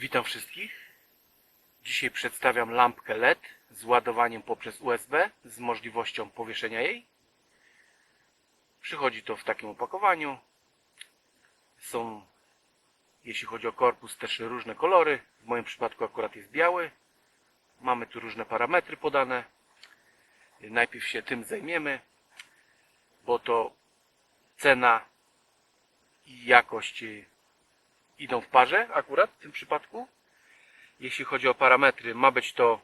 Witam wszystkich. Dzisiaj przedstawiam lampkę LED z ładowaniem poprzez USB z możliwością powieszenia jej. Przychodzi to w takim opakowaniu. Są, jeśli chodzi o korpus, też różne kolory. W moim przypadku akurat jest biały. Mamy tu różne parametry podane. Najpierw się tym zajmiemy, bo to cena i jakość idą w parze akurat w tym przypadku. Jeśli chodzi o parametry, ma być to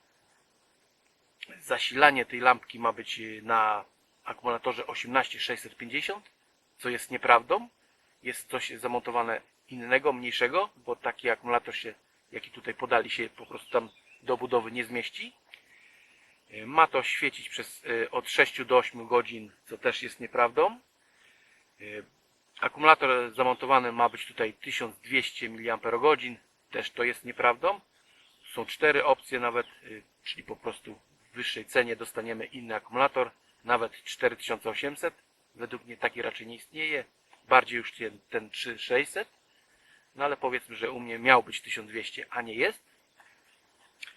zasilanie tej lampki ma być na akumulatorze 18650, co jest nieprawdą. Jest coś zamontowane innego, mniejszego, bo taki akumulator się, jaki tutaj podali się po prostu tam do budowy nie zmieści. Ma to świecić przez e, od 6 do 8 godzin, co też jest nieprawdą. Akumulator zamontowany ma być tutaj 1200 mAh, też to jest nieprawdą. Są cztery opcje nawet, y, czyli po prostu w wyższej cenie dostaniemy inny akumulator, nawet 4800. Według mnie taki raczej nie istnieje, bardziej już ten, ten 3600. No ale powiedzmy, że u mnie miał być 1200, a nie jest.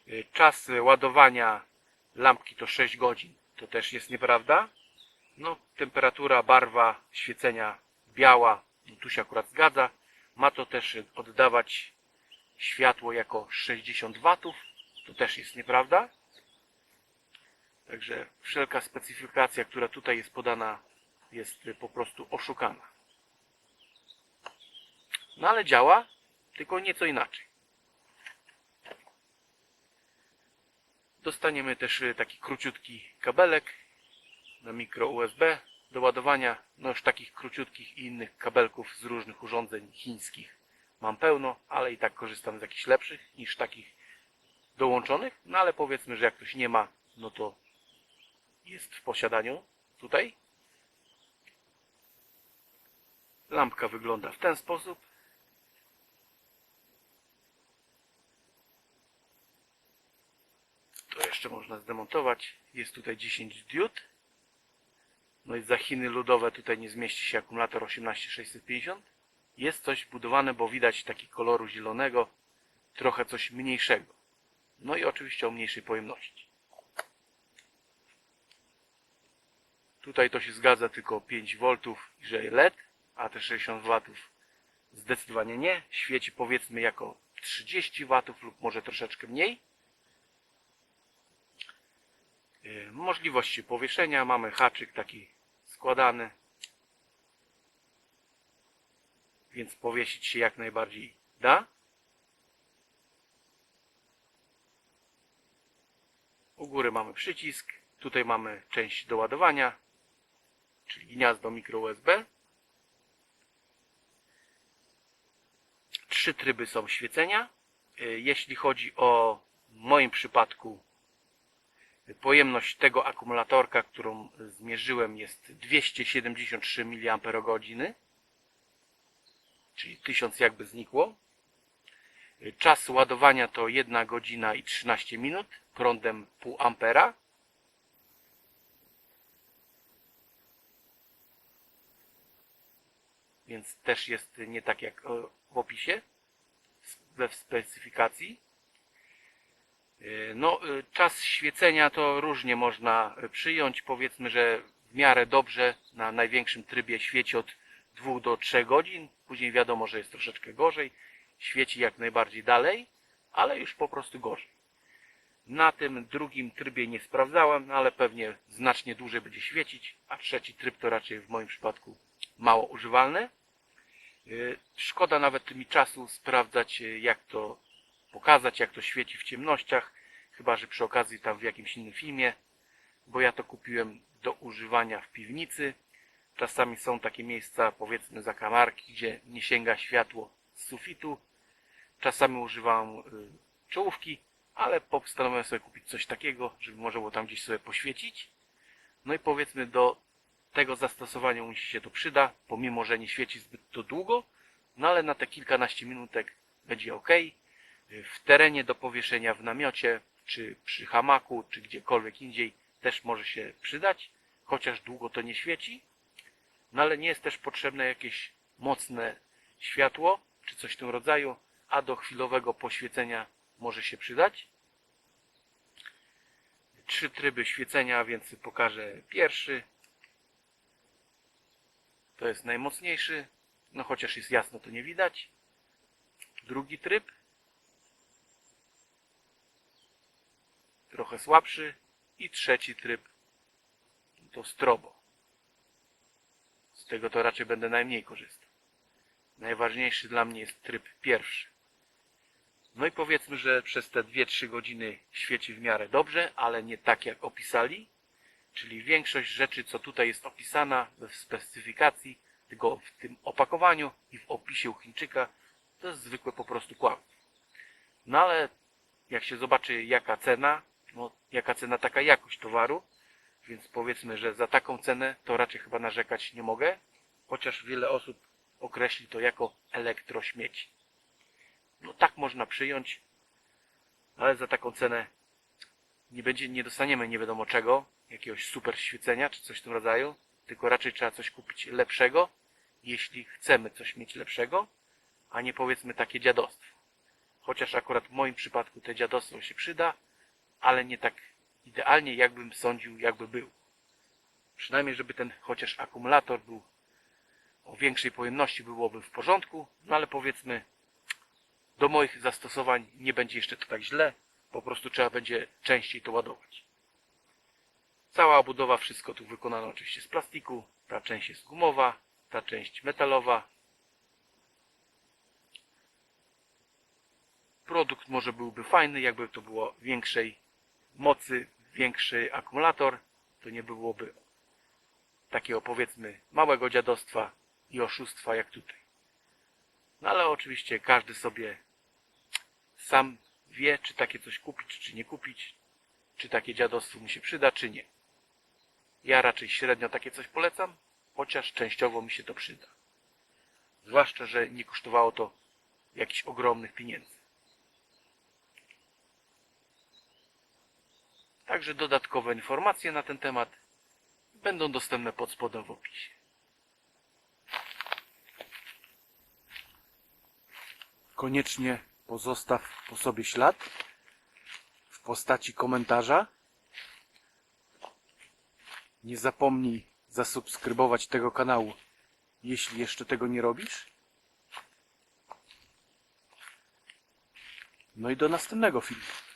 Y, Czas ładowania lampki to 6 godzin, to też jest nieprawda. No, temperatura, barwa świecenia biała, tu się akurat zgadza. Ma to też oddawać światło jako 60 watów, to też jest nieprawda. Także wszelka specyfikacja, która tutaj jest podana, jest po prostu oszukana. No ale działa, tylko nieco inaczej. Dostaniemy też taki króciutki kabelek na mikro USB do ładowania. No już takich króciutkich i innych kabelków z różnych urządzeń chińskich mam pełno, ale i tak korzystam z jakichś lepszych niż takich dołączonych. No ale powiedzmy, że jak ktoś nie ma, no to jest w posiadaniu tutaj. Lampka wygląda w ten sposób. To jeszcze można zdemontować. Jest tutaj 10 diod. No i za Chiny ludowe tutaj nie zmieści się akumulator 18650. Jest coś budowane, bo widać taki koloru zielonego, trochę coś mniejszego. No i oczywiście o mniejszej pojemności. Tutaj to się zgadza tylko 5 V i że LED, a te 60 W zdecydowanie nie. Świeci powiedzmy jako 30 W lub może troszeczkę mniej. Yy, Możliwości powieszenia. Mamy haczyk taki składany. Więc powiesić się jak najbardziej da. U góry mamy przycisk. Tutaj mamy część do ładowania, czyli gniazdo mikro USB. Trzy tryby są świecenia. Yy, Jeśli chodzi o w moim przypadku Pojemność tego akumulatorka, którą zmierzyłem jest 273 mAh, czyli 1000 jakby znikło. Czas ładowania to 1 godzina i 13 minut prądem pół ampera. Więc też jest nie tak jak w opisie, we specyfikacji. No, y, czas świecenia to różnie można przyjąć. Powiedzmy, że w miarę dobrze na największym trybie świeci od 2 do 3 godzin. Później wiadomo, że jest troszeczkę gorzej. Świeci jak najbardziej dalej, ale już po prostu gorzej. Na tym drugim trybie nie sprawdzałem, no ale pewnie znacznie dłużej będzie świecić, a trzeci tryb to raczej w moim przypadku mało używalny. Y, Szkoda nawet mi czasu sprawdzać, jak to pokazać, jak to świeci w ciemnościach, chyba że przy okazji tam w jakimś innym filmie, bo ja to kupiłem do używania w piwnicy. Czasami są takie miejsca, powiedzmy zakamarki, gdzie nie sięga światło z sufitu. Czasami używam y, czołówki, ale postanowiłem sobie kupić coś takiego, żeby można było tam gdzieś sobie poświecić. No i powiedzmy do tego zastosowania mi się to przyda, pomimo że nie świeci zbyt to długo, no ale na te kilkanaście minutek będzie ok w terenie do powieszenia w namiocie, czy przy hamaku, czy gdziekolwiek indziej też może się przydać, chociaż długo to nie świeci. No ale nie jest też potrzebne jakieś mocne światło, czy coś w tym rodzaju. a do chwilowego poświecenia może się przydać. Trzy tryby świecenia, więc pokażę pierwszy. To jest najmocniejszy, no chociaż jest jasno to nie widać. Drugi tryb. Trochę słabszy. I trzeci tryb to strobo. Z tego to raczej będę najmniej korzystał. Najważniejszy dla mnie jest tryb pierwszy. No i powiedzmy, że przez te 2-3 godziny świeci w miarę dobrze, ale nie tak jak opisali. Czyli większość rzeczy, co tutaj jest opisana w specyfikacji, tylko w tym opakowaniu i w opisie u Chińczyka, to jest zwykłe po prostu kłamstwo. No ale jak się zobaczy jaka cena, no jaka cena, taka jakość towaru, więc powiedzmy, że za taką cenę to raczej chyba narzekać nie mogę, chociaż wiele osób określi to jako elektrośmieci. No tak można przyjąć, ale za taką cenę nie będzie, nie dostaniemy nie wiadomo czego, jakiegoś super świecenia czy coś w tym rodzaju, tylko raczej trzeba coś kupić lepszego, jeśli chcemy coś mieć lepszego, a nie powiedzmy takie dziadostwo. Chociaż akurat w moim przypadku te dziadostwo się przyda, ale nie tak idealnie, jakbym sądził, jakby był. Przynajmniej, żeby ten chociaż akumulator był o większej pojemności, byłoby w porządku, no ale powiedzmy, do moich zastosowań nie będzie jeszcze to tak źle, po prostu trzeba będzie częściej to ładować. Cała obudowa, wszystko tu wykonane oczywiście z plastiku, ta część jest gumowa, ta część metalowa. Produkt może byłby fajny, jakby to było większej mocy, większy akumulator, to nie byłoby takiego powiedzmy małego dziadostwa i oszustwa jak tutaj. No ale oczywiście każdy sobie sam wie, czy takie coś kupić, czy nie kupić, czy takie dziadostwo mu się przyda, czy nie. Ja raczej średnio takie coś polecam, chociaż częściowo mi się to przyda. Zwłaszcza, że nie kosztowało to jakichś ogromnych pieniędzy. Także dodatkowe informacje na ten temat będą dostępne pod spodem w opisie. Koniecznie pozostaw po sobie ślad w postaci komentarza. Nie zapomnij zasubskrybować tego kanału, jeśli jeszcze tego nie robisz. No i do następnego filmu.